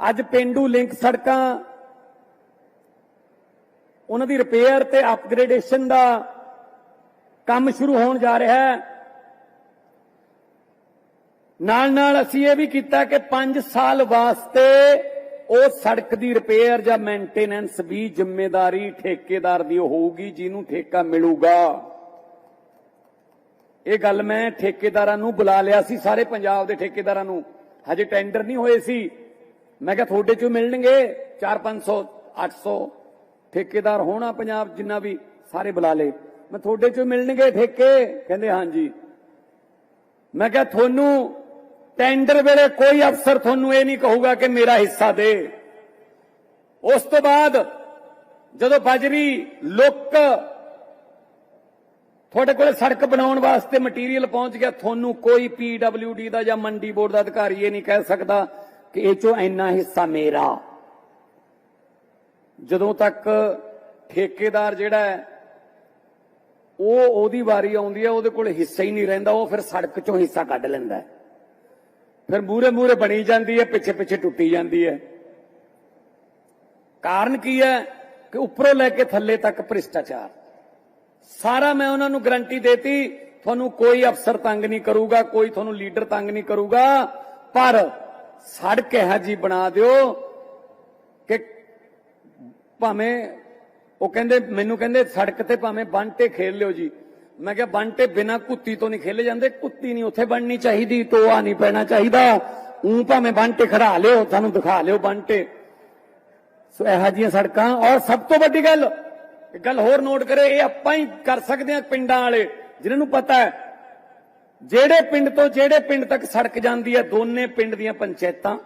ਅੱਜ ਪਿੰਡੂ ਲਿੰਕ ਸੜਕਾਂ, ਉਹਨਾਂ ਦੀ ਰਿਪੇਅਰ ਤੇ ਅਪਗ੍ਰੇਡੇਸ਼ਨ ਦਾ ਕੰਮ ਸ਼ੁਰੂ ਹੋਣ ਜਾ ਰਿਹਾ ਹੈ। ਨਾਲ ਨਾਲ ਅਸੀਂ ਇਹ ਵੀ ਕੀਤਾ ਕਿ 5 ਸਾਲ ਵਾਸਤੇ ਉਹ ਸੜਕ ਦੀ ਰਿਪੇਅਰ ਜਾਂ ਮੇਨਟੇਨੈਂਸ ਵੀ ਜ਼ਿੰਮੇਵਾਰੀ ਠੇਕੇਦਾਰ ਦੀ ਹੋਊਗੀ, ਜਿਹਨੂੰ ਠੇਕਾ ਮਿਲੂਗਾ। ਇਹ ਗੱਲ ਮੈਂ ਠੇਕੇਦਾਰਾਂ ਨੂੰ ਬੁਲਾ ਲਿਆ ਸੀ, ਸਾਰੇ ਪੰਜਾਬ ਦੇ ਠੇਕੇਦਾਰਾਂ ਨੂੰ। ਹਜੇ ਟੈਂਡਰ ਨਹੀਂ ਹੋਏ ਸੀ। ਮੈਂ ਕਿਹਾ ਤੁਹਾਡੇ ਚੋਂ ਮਿਲਣਗੇ। 4-500 800 ਠੇਕੇਦਾਰ ਹੋਣਾ ਪੰਜਾਬ ਜਿੰਨਾ ਵੀ, ਸਾਰੇ ਬੁਲਾ ਲੇ ਮੈਂ ਤੁਹਾਡੇ ਚੋਂ ਮਿਲਣਗੇ ਠੇਕੇ। ਕਹਿੰਦੇ, ਹਾਂਜੀ। ਮੈਂ ਕਿਹਾ ਤੁਹਾਨੂੰ ਟੈਂਡਰ ਵੇਲੇ ਕੋਈ ਅਫਸਰ ਤੁਹਾਨੂੰ ਇਹ ਨਹੀਂ ਕਹੂਗਾ ਕਿ ਮੇਰਾ ਹਿੱਸਾ ਦੇ। ਉਸ ਤੋਂ ਬਾਅਦ ਜਦੋਂ ਬਜਰੀ ਲੁੱਕ, ਤੁਹਾਡੇ ਕੋਲ ਸੜਕ ਬਣਾਉਣ ਵਾਸਤੇ ਮਟੀਰੀਅਲ ਪਹੁੰਚ ਗਿਆ, ਤੁਹਾਨੂੰ ਕੋਈ ਪੀਡਬਲਯੂਡੀ ਦਾ ਜਾਂ ਮੰਡੀ ਬੋਰਡ ਦਾ ਅਧਿਕਾਰੀ ਇਹ ਨਹੀਂ ਕਹਿ ਸਕਦਾ ਕਿ ਇਹ ਚੋਂ ਇੰਨਾ ਹਿੱਸਾ ਮੇਰਾ। ਜਦੋਂ ਤੱਕ ਠੇਕੇਦਾਰ ਜਿਹੜਾ ਹੈ, ਉਹ ਉਹਦੀ ਵਾਰੀ ਆਉਂਦੀ ਹੈ, ਉਹਦੇ ਕੋਲ ਹਿੱਸਾ ਹੀ ਨਹੀਂ ਰਹਿੰਦਾ, ਉਹ ਫਿਰ ਸੜਕ ਚੋਂ ਹਿੱਸਾ ਕੱਢ ਲੈਂਦਾ ਫਿਰ ਮੂਰੇ ਮੂਰੇ ਬਣੀ ਜਾਂਦੀ ਹੈ, ਪਿੱਛੇ ਪਿੱਛੇ ਟੁੱਟੀ ਜਾਂਦੀ ਹੈ। ਕਾਰਨ ਕੀ ਹੈ ਕਿ ਉੱਪਰੋਂ ਲੈ ਕੇ ਥੱਲੇ ਤੱਕ ਭ੍ਰਿਸ਼ਟਾਚਾਰ। ਸਾਰਾ ਮੈਂ ਉਹਨਾਂ ਨੂੰ ਗਰੰਟੀ ਦੇਤੀ, ਤੁਹਾਨੂੰ ਕੋਈ ਅਫਸਰ ਤੰਗ ਨਹੀਂ ਕਰੂਗਾ, ਕੋਈ ਤੁਹਾਨੂੰ ਲੀਡਰ ਤੰਗ ਨਹੀਂ ਕਰੂਗਾ, ਪਰ ਸੜਕ ਇਹੋ ਜੀ ਬਣਾ ਦਿਓ ਕਿ ਭਾਵੇਂ ਉਹ ਕਹਿੰਦੇ, ਮੈਨੂੰ ਕਹਿੰਦੇ ਸੜਕ ਤੇ ਭਾਵੇਂ ਬੰਟੇ ਖੇਲ ਲਿਓ ਜੀ। ਮੈਂ ਕਿਹਾ ਬੰਟੇ ਬਿਨਾ ਕੁੱਤੀ ਤੋਂ ਨਹੀਂ ਖੇਲੇ ਜਾਂਦੇ, ਕੁੱਤੀ ਨਹੀਂ, ਉੱਥੇ ਬਣਨੀ ਚਾਹੀਦੀ ਤੋਆ ਨਹੀਂ ਪੈਣਾ ਚਾਹੀਦਾ। ਉਂ ਭਾਵੇਂ ਬੰਟੇ ਖੜਾ ਲਿਓ, ਤੁਹਾਨੂੰ ਦਿਖਾ ਲਿਓ ਬੰਟੇ ਸੋ ਇਹੋ ਜਿਹੀਆਂ ਸੜਕਾਂ, ਔਰ ਸਭ ਤੋਂ ਵੱਡੀ ਗੱਲ ਗੱਲ ਹੋਰ ਨੋਟ ਕਰੇ, ਇਹ ਆਪਾਂ ਹੀ ਕਰ ਸਕਦੇ ਹਾਂ ਪਿੰਡਾਂ ਵਾਲੇ ਜਿਨ੍ਹਾਂ ਨੂੰ ਪਤਾ ਹੈ ਜਿਹੜੇ ਪਿੰਡ ਤੋਂ ਜਿਹੜੇ ਪਿੰਡ ਤੱਕ ਸੜਕ ਜਾਂਦੀ ਹੈ, ਦੋਨੇ ਪਿੰਡ ਦੀਆਂ ਪੰਚਾਇਤਾਂ,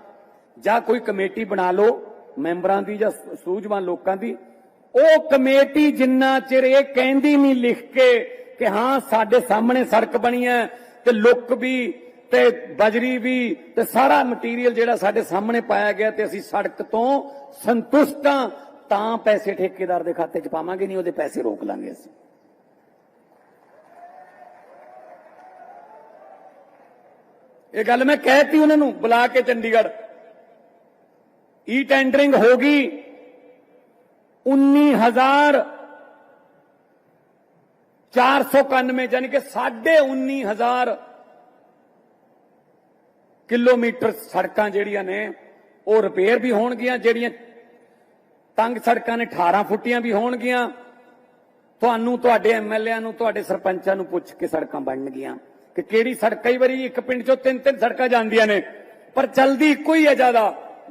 ਜਾਂ ਕੋਈ ਕਮੇਟੀ ਬਣਾ ਲਓ, ਮੈਂਬਰਾਂ ਦੀ ਜਾਂ ਸੂਝਵਾਨ ਲੋਕਾਂ ਦੀ, ਉਹ ਕਮੇਟੀ ਜਿੰਨਾ ਚਿਰ ਇਹ ਕਹਿੰਦੀ ਨਹੀਂ ਲਿਖ ਕੇ ਕਿ ਹਾਂ, ਸਾਡੇ ਸਾਹਮਣੇ ਸੜਕ ਬਣੀ ਹੈ, ਤੇ ਲੁੱਕ ਵੀ, ਤੇ ਬਜਰੀ ਵੀ, ਤੇ ਸਾਰਾ ਮਟੀਰੀਅਲ ਜਿਹੜਾ ਸਾਡੇ ਸਾਹਮਣੇ ਪਾਇਆ ਗਿਆ ਤੇ ਅਸੀਂ ਸੜਕ ਤੋਂ ਸੰਤੁਸ਼ਟ ਹਾਂ, ਤਾਂ ਪੈਸੇ ਠੇਕੇਦਾਰ ਦੇ ਖਾਤੇ 'ਚ ਪਾਵਾਂਗੇ, ਨਹੀਂ ਉਹਦੇ ਪੈਸੇ ਰੋਕ ਲਾਂਗੇ ਅਸੀਂ। ਇਹ ਗੱਲ ਮੈਂ ਕਹਿਤੀ ਉਹਨਾਂ ਨੂੰ ਬੁਲਾ ਕੇ ਚੰਡੀਗੜ੍ਹ। ਈ ਟੈਂਡਰਿੰਗ ਹੋ ਗਈ। 19000 491 ਯਾਨੀ ਕਿ 19000 ਕਿਲੋਮੀਟਰ ਸੜਕਾਂ ਜਿਹੜੀਆਂ ਨੇ, ਉਹ ਰਿਪੇਅਰ ਵੀ ਹੋਣਗੀਆਂ, ਜਿਹੜੀਆਂ ਤੰਗ ਸੜਕਾਂ ਨੇ 18 ਫੁੱਟੀਆਂ ਵੀ ਹੋਣਗੀਆਂ। ਤੁਹਾਨੂੰ, ਤੁਹਾਡੇ ਐਮਐਲਏਆਂ ਨੂੰ, ਤੁਹਾਡੇ ਸਰਪੰਚਾਂ ਨੂੰ ਪੁੱਛ ਕੇ ਸੜਕਾਂ ਬਣਨਗੀਆਂ। ਕਿ ਕਿਹੜੀ ਸੜਕ, ਕਈ ਵਾਰੀ ਇੱਕ ਪਿੰਡ ਚੋਂ ਤਿੰਨ ਤਿੰਨ ਸੜਕਾਂ ਜਾਂਦੀਆਂ ਨੇ, ਪਰ ਚਲਦੀ ਇੱਕੋ ਹੀ ਹੈ ਜ਼ਿਆਦਾ।